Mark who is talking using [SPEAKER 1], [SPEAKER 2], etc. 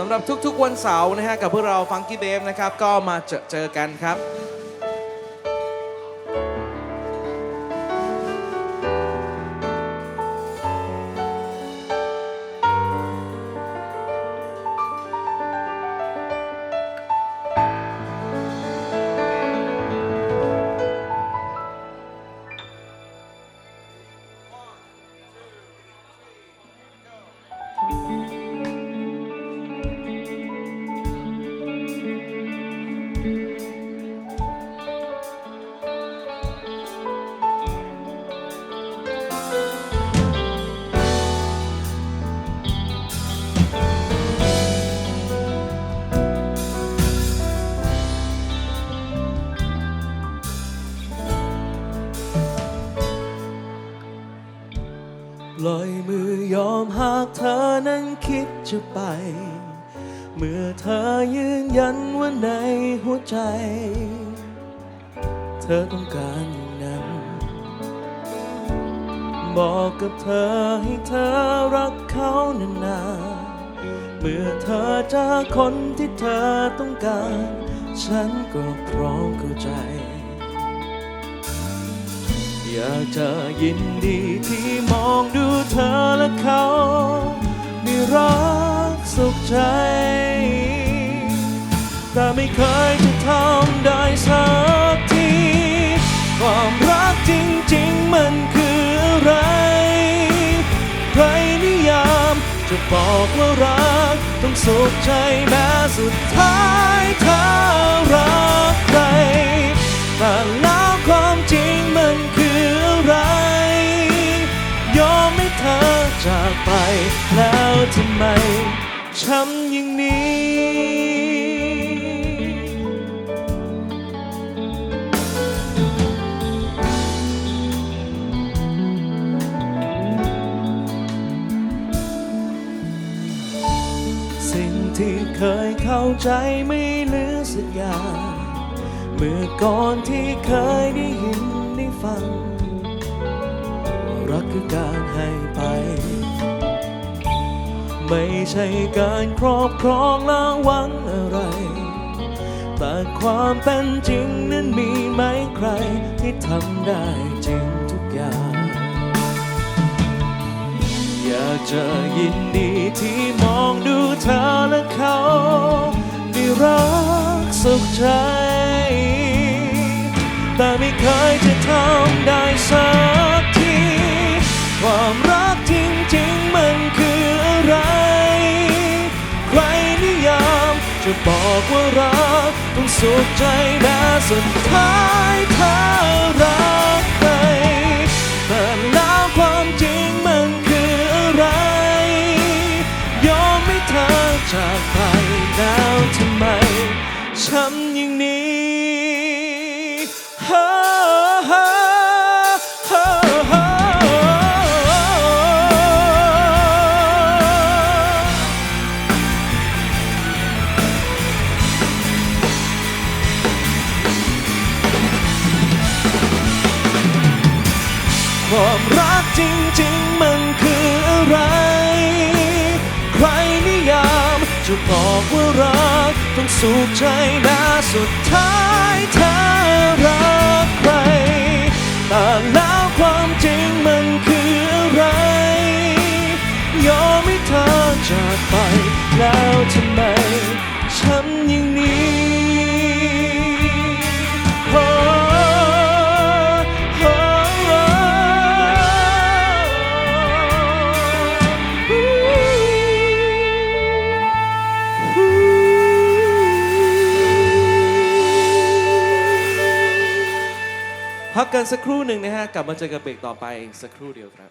[SPEAKER 1] สำหรับทุกๆวันเสาร์นะฮะกับพวกเราฟังกี้เบฟนะครับก็มาเจอเจอกันครับ ปล่อยมือยอมหากเธอนั้นคิดจะไป เมื่อเธอยืนยันว่าในหัวใจ เธอต้องการอย่างนั้น บอกกับเธอให้เธอรักเขานานๆเมื่อเธอเจอคนที่เธอต้องการ ฉันก็พร้อมเข้าใจ อยากจะยินดีที่มองดูเธอและเขา มีรักสุขใจ แต่ไม่เคยจะทำได้สักที ความรักจริงๆมันคืออะไร ใครนิยามจะบอกว่ารักต้องสุขใจแม้สุดท้าย จากไปแล้วทำไมช้ำอย่างนี้ สิ่งที่เคยเข้าใจไม่เหลือสักอย่างเมื่อก่อนที่เคยได้ยินได้ฟัง รักคือการให้ไป ไม่ใช่การครอบครองและหวังอะไร แต่ความเป็นจริงนั้นมีไหมใครที่ทำได้จริงทุกอย่าง อยากจะยินดีที่มองดูเธอและเขาได้รักสุขใจ แต่ไม่เคยจะทำได้สัก ต้องสุขใจแม้สุดท้ายเธอรัก ความรักจริงๆมันคืออะไร ใครนิยามจะบอกว่ารักต้องสุขใจแม้สุดท้ายเธอรักใครแต่แล้วความจริงมันคืออะไร ยอมให้เธอจากไปแล้วทำไม พักกันสักครู่หนึ่งนะฮะ กลับมาเจอกับเบรกต่อไปสักครู่เดียวครับ